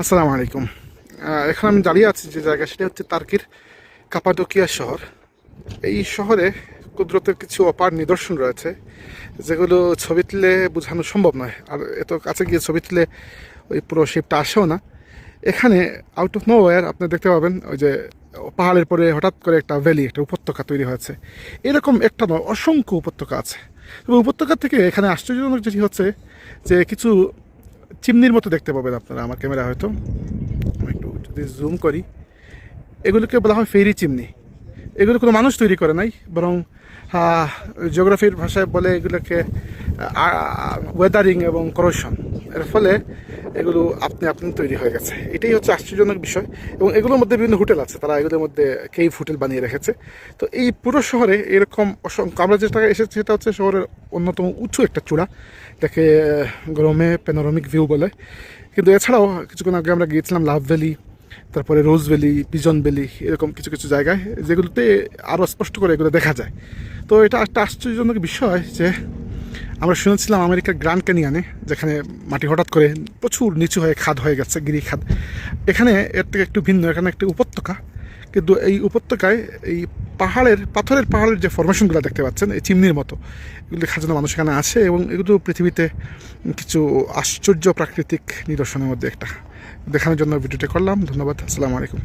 আসসালামু আলাইকুম। এখন আমি দাঁড়িয়ে আছি যে জায়গা, সেটা হচ্ছে তার্কির কাপাডোকিয়া শহর। এই শহরে কুদরতের কিছু অপার নিদর্শন রয়েছে, যেগুলো ছবি তুলে বোঝানো সম্ভব নয়। আর এত কাছে গিয়ে ছবি তুলে ওই পুরো শেপটা আসেও না। এখানে আউট অফ নোওয়ার আপনি দেখতে পাবেন ওই যে পাহাড়ের পরে হঠাৎ করে একটা ভ্যালি একটা উপত্যকা তৈরি হয়েছে। এরকম একটা নয়, অসংখ্য উপত্যকা আছে। এবং উপত্যকা থেকে এখানে আশ্চর্যজনক যেটি হচ্ছে যে কিছু চিমনির মতো দেখতে পাবেন আপনারা আমার ক্যামেরা হয়তো। আমি একটু যদি জুম করি, এগুলোকে বলা হয় ফেরি চিমনি। এগুলো কোনো মানুষ তৈরি করে নাই, বরং জিওগ্রাফির ভাষায় বলে এগুলোকে ওয়েদারিং এবং করোশন এর ফলে এগুলো আপনি আপনি তৈরি হয়ে গেছে। এটাই হচ্ছে আশ্চর্যজনক বিষয় এবং এগুলোর মধ্যে বিভিন্ন হোটেল আছে। তারা এগুলোর মধ্যে কেইভ হোটেল বানিয়ে রেখেছে। তো এই পুরো শহরে এরকম অসংখ্য, আমরা যেটা এসেছি সেটা হচ্ছে শহরের অন্যতম উঁচু একটা চূড়া। যাকে গরমে প্যানোরামিক ভিউ বলে। কিন্তু এছাড়াও কিছুক্ষণ আগে আমরা গিয়েছিলাম লাভ ভ্যালি, তারপরে রোজ ভ্যালি, পিজন ভ্যালি, এরকম কিছু কিছু জায়গায় যেগুলোতে আরও স্পষ্ট করে এগুলো দেখা যায়। তো এটা একটা আশ্চর্যজনক বিষয় যে আমরা শুনেছিলাম আমেরিকার গ্র্যান্ড ক্যানিয়ানে, যেখানে মাটি হঠাৎ করে প্রচুর নিচু হয়ে খাদ হয়ে গেছে, গিরি খাদ। এখানে এর থেকে একটু ভিন্ন, এখানে একটি উপত্যকা। কিন্তু এই উপত্যকায় এই পাহাড়ের, পাথরের পাহাড়ের যে ফরমেশনগুলো দেখতে পাচ্ছেন, এই চিমনির মতো, এগুলো দেখার জন্য মানুষ এখানে আসে এবং এগুলো পৃথিবীতে কিছু আশ্চর্য প্রাকৃতিক নিদর্শনের মধ্যে একটা। দেখানোর জন্য ভিডিওটি করলাম, ধন্যবাদ, আসসালামু আলাইকুম।